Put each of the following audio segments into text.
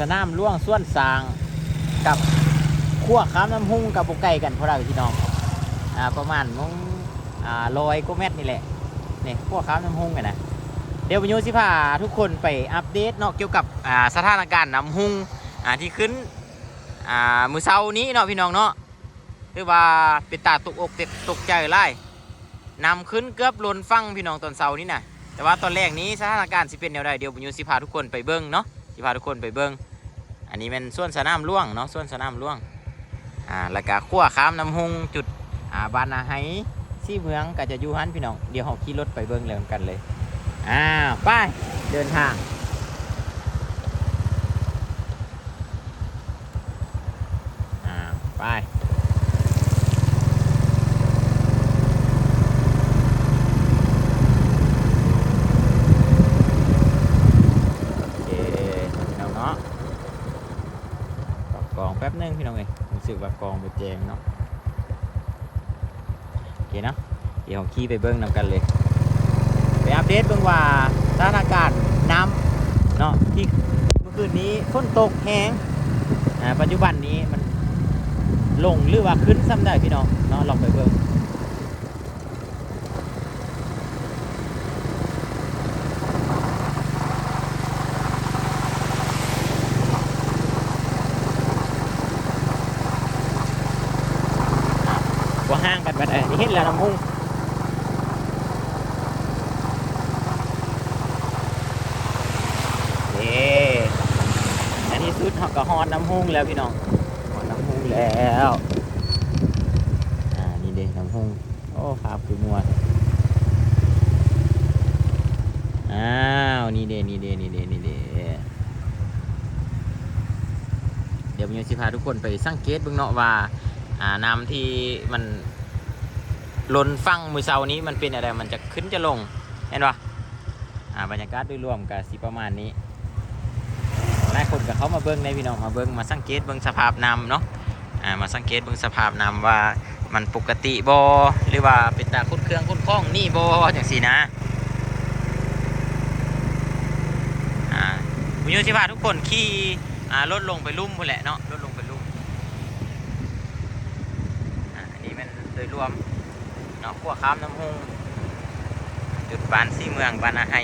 สนามล่วงส่วนสางกับขั้วข้ามน้ำหุ้งกับปุกไก่กันพอได้พี่น้องอ่าประมาณมงอ่าลอยกว่าเมตรนี่แหละนี่ขั้วข้ามน้ำหุ้งกันนะเดี๋ยววันนี้สิพาทุกคนไปอัปเดตเนาะเกี่ยวกับอ่าสถานการณ์น้ำหุ้งอ่าที่ขึ้นอ่ามือเช้านี้เนาะพี่น้องเนาะหรือว่าเป็นตาตกอกเต็ดตกใจไล่นำขึ้นเกือบล้นฟังพี่น้องตอนเช้านี้นะแต่ว่าตอนแรกนี้สถานการณ์สิเป็นแนวใดเดี๋ยววันนี้สิพาทุกคนไปเบิ้งเนาะ ที่พาทุกคนไปเบิ้งอันนี้เป็นส่วนสนามล่วงเนาะส่วนสนามล่วงอ่าแล้วก็ขั้วข้ามน้ำหงจุดอ่าบานนาไฮซี่เมืองก็จะอยู่หันพี่น้องเดี๋ยวเราขี่รถไปเบิ้งเลยกันเลยอ่าไปเดินทางอ่าไป โอเคพี่น้องเนาะปรับ กองแป๊บนึงพี่น้องเอ้ยรู้สึกว่ากองบดแจงเนาะโอเคเนาะเดี๋ยวขี่ไปเบิ้งนำกันเลยไปอัปเดตเบิ้งว่าสถานการณ์น้ำเนาะที่เมื่อคืนนี้ฝนตกแห้งปัจจุบันนี้มันลงหรือว่าขึ้นซ้ำได้พี่น้องเนาะลองไปเบิ้ง ว่าห้างกันบัดเออนี่เห็นแล้วน้ำพุ่งเด้อันนี้สุดเขาก็ฮอนน้ำพุ่งแล้วพี่น้องฮอนน้ำพุ่งแล้วอ่านี่เด้น้ำพุ่งโอ้ครับคือมัวอ้าวนี่เด้นี่เด้นี่เด้นี่เด้เดี๋ยวมีสิพาทุกคนไปสังเกตเบื้องเนาะว่า น้ำที่มันล้นฟังมือเช้านี้มันเป็นอะไรมันจะขึ้นจะลงเห็นปะบรรยากาศโดยรวมกับสีประมาณนี้หลายคนกับเขามาเบิ้งในพี่น้องมาเบิ้งมาสังเกตเบิ้งสภาพน้ำเนาะมาสังเกตเบิ้งสภาพน้ำว่ามันปกติบอหรือว่าเป็นตาคุ้นเครื่องคุ้นคล้องนี่บออย่างสีนะอ่าวิญญาณที่พาทุกคนขี่ลดลงไปลุ่มพุ่นแหละเนาะลดลงไปลุ่ม อ่าอันนี้เป็น โดยรวมเนาะขั้วข้ามน้ำหงจุดปานสี่เมืองบานาไฮ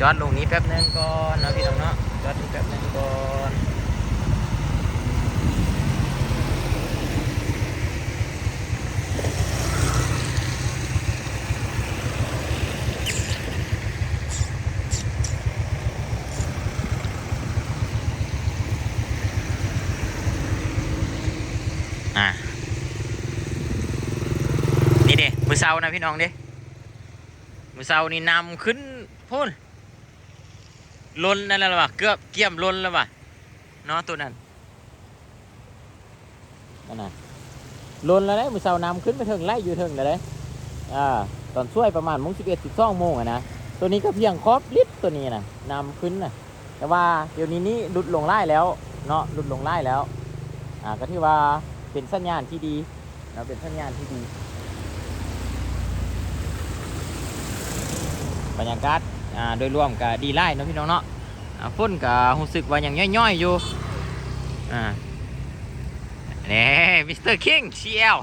จอดลงนี้แป๊บนึงก่อนเนาะพี่น้องเนาะจอดนี้แป๊บนึงก่อน นี่มือเสานะพี่น้องเด้มือเสานี่นำขึ้นพุ่นล้นนั่นแล้ววะเกือบเกี่ยมล้นแล้ววะเนาะตัวนั้นนั่นน่ะล้นแล้วได้มือเสานำขึ้นไปถึงไล่อยู่ถึงแล้วเด้อ่าตอนช่วยประมาณโมงสิบเอ็ดสิบสองโมงอะนะตัวนี้ก็เพียงครอบลิตรตัวนี้นะนำขึ้นนะแต่ว่าเดี๋ยวนี้นี่หลุดลงไล่แล้วเนาะหลุดลงไล่แล้วอ่าก็ที่ว่าเป็นสัญญาณที่ดีเนาะเป็นสัญญาณที่ดี รรยากาศอ่าโดยรวมก็ดีไล่เนาะพี่น้องเนาะอ่าฝนก็รู้สึกว่ายังย่อยๆอยู่อ่าเนี่มิสเตอร์คิงเชียว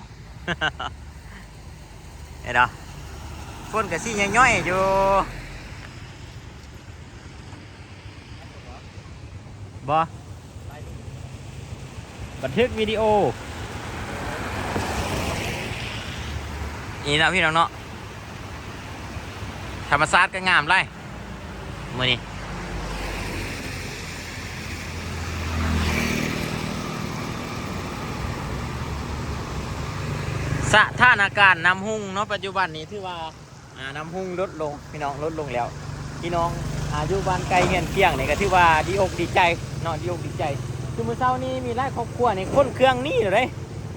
เห็นเหรอฝนก็สิย่อยๆอยู่บอบันทึกวิดีโอนี่นะพี่น้องเนาะ ธรรมศาสตร์ก็งามไรมือนี้สถานการณ์น้ำหุ่งเนาะปัจจุบันนี้ถือว่าน้ำหุ่งลดลงพี่น้องลดลงแล้ว พี่น้องอายุบ้านไกลเงียนเพียงนี่ก็ถือว่าดีอกดีใจเนาะดีอกดีใจ คือมื้อเช้านี้มีหลายครอบครัวนี่คนเครื่องนี่เลย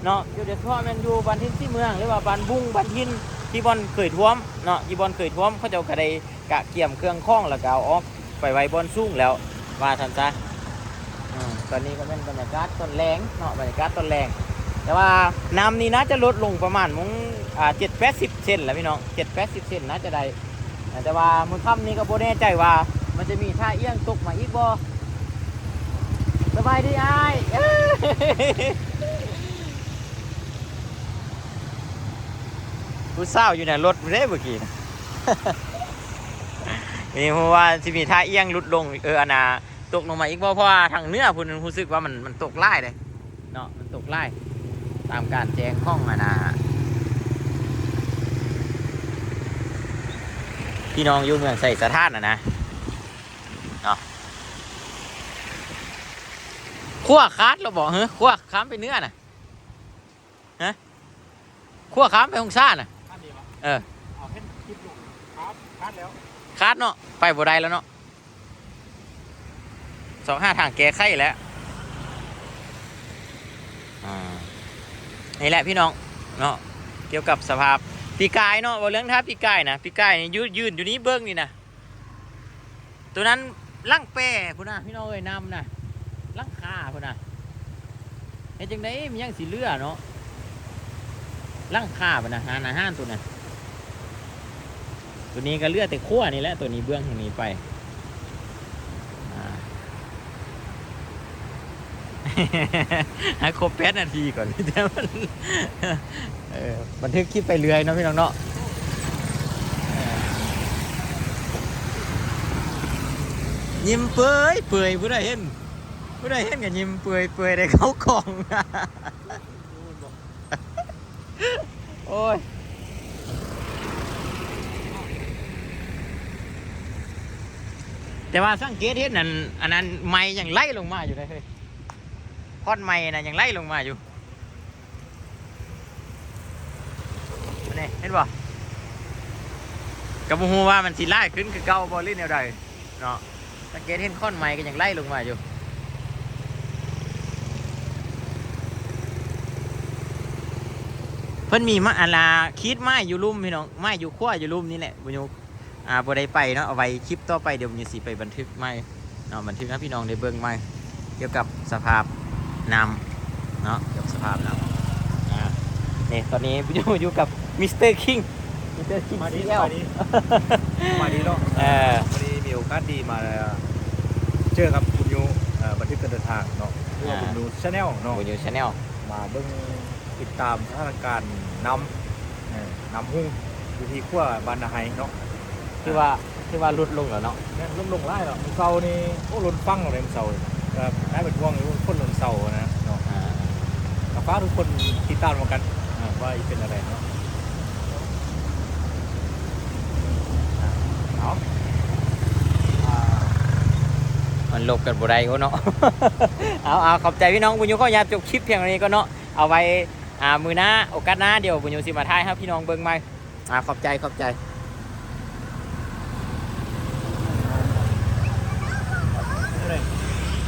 เนาะอยู่เดี๋ยวทั่วแมันอยู่บ้านทินที่เมืองหรือว่าบ้านบุ้งบ้านทิน ที่บอลเคยท่วมเนาะที่บอลเคยท่วมเขาเจ้าก็ได้กะเกี่ยมเครื่องคล้องแล้วก็เอาออกไปไว้บอลสูงแล้วว่าทันซะตอนนี้ก็เป็นบรรยากาศต้นแรงเนาะบรรยากาศต้นแรงแต่ว่าน้ำนี่น่าจะลดลงประมาณมุงอ่าเจ็ดแปดสิบเซนแล้วพี่น้องเจ็ดแปดสิบเซนน่าจะได้แต่ว่ามือค่ำนี้ก็โบแน่ใจว่า มันจะมีท่าเอี้ยงตกมาอีกบ่สบายดีอ้ายเอ้ ผู้สาวอยู่ในรถเร่เมื่อกี้นี่เพราะว่าสิมีท่าเอียงลุดลงเอออนนาตกลงมาอีกบ่เพราะว่าทางเนื้อพุ่นรู้สึกว่ามันมันตกไล่เลยเนาะมันตกไล่ตามการแจ้งข้องอนนาพี่น้องอยู่เมืองใส่สะท้านนะนะเนาะขั้วคัดเราบอกเฮ้ยขั้วค้ามไปเนื้อน่ะฮะขั้วค้ามไปหงซ่าน่ะ เออเอาเพ่นคลิปลงครับคัดแล้วคาดเนาะไปบ่ได้แล้วเนาะสองห้าทางแก้ไขแล้วอ่านี่แหละพี่น้องเนาะเกี่ยวกับสภาพปีกายเนาะว่าเรื่องท่าปีกายนะปีกายนี่ยืดยืนอยู่นี้เบิ้งนี่นะตัวนั้นลั่งแป้พุ่นนะพี่น้องเอ้ยนำนะลั่งคาพุ่นนะเห็นจังไดมันยังสีเลือเนาะลั่งคาพุ่นนะหาอาห้ารตัวนั้น ตัวนี้ก็เลือดแต่ขั้วนี่แหละตัวนี้เบื้องทางนี้ไปอ่าให้ครบแปดนาทีก่อนเดี๋ยวมันเออบันทึกคลิปไปเรื่อยเนาะพี่น้องเนาะยิ้มเปื่อยเปื่อยผู้ใดเห็นผู้ใดเห็นกับยิ้มเปื่อยเปื่อยได้เขากล่องโอ้ย แต่ว่าสังเกตเห็นนั่นอันนั้นไม้ยังไล่ลงมาอยู่เลยเฮ้ยพอดไม้นะยังไล่ลงมาอยู่นี่เห็นบ่กับฮูว่ามันสิไล่ขึ้นคือเก่าบอลลี่แนวใดเนาะสังเกตเห็นค้อนไม้ก็ยังไล่ลงมาอยู่เพิ่นมีมาอาลาคิดไม้อยู่ลุ่มพี่น้องไม้อยู่ขั้วอยู่ลุ่มนี่แหละบุญโย อ่าบ่ได้ไปเนาะเอาไว้คลิปต่อไปเดี๋ยวผมจะสิไปบันทึกไม่เนาะบันทึกให้พี่น้องได้เบิ่งไม่เกี่ยวกับสภาพน้ำเนาะเกี่ยวกับสภาพน้ำอ่านี่ตอนนี้อยู่อยู่กับมิสเตอร์คิงมิสเตอร์คิงมาดีซีแอลมาดีมาดีเนาะเออวันนี้มีโอกาสดีมาเจอกับคุณยูเอ่อบันทึกการเดินทางเนาะเรียกว่าคุณยูชาแนลเนาะโอ้ยชาแนลมาเบิ่งติดตามสถานการณ์นำเอ่อนำหุ้งอยู่ที่ขั้วบานนาไฮเนาะ ที่ว่าที่ว่าลุดลงแล้วเนาะเนี่ยลงลงไล่หรอกมันเสานี่โอ้ลนฟังเลยมันเสาเลยครับได้เป็นห่วงอยู่คนลนเสานะเนาะอ่ากับฟ้าทุกคนติดตามมากันอ่าว่าอีเป็นอะไรเนาะอ่าเอาอ่ามันหลบกันบ่ได้ก็เนาะ เอาเอาขอบใจพี่น้องบุญยูก็ยามจบคลิปเพียงเท่านี้ก็เนาะเอาไว้อ่ามือหน้าโอกาสหน้าเดี๋ยวบุญยูสิมาถ่ายให้พี่น้องเบิ่งใหม่อ่าขอบใจขอบใจ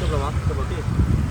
อะไ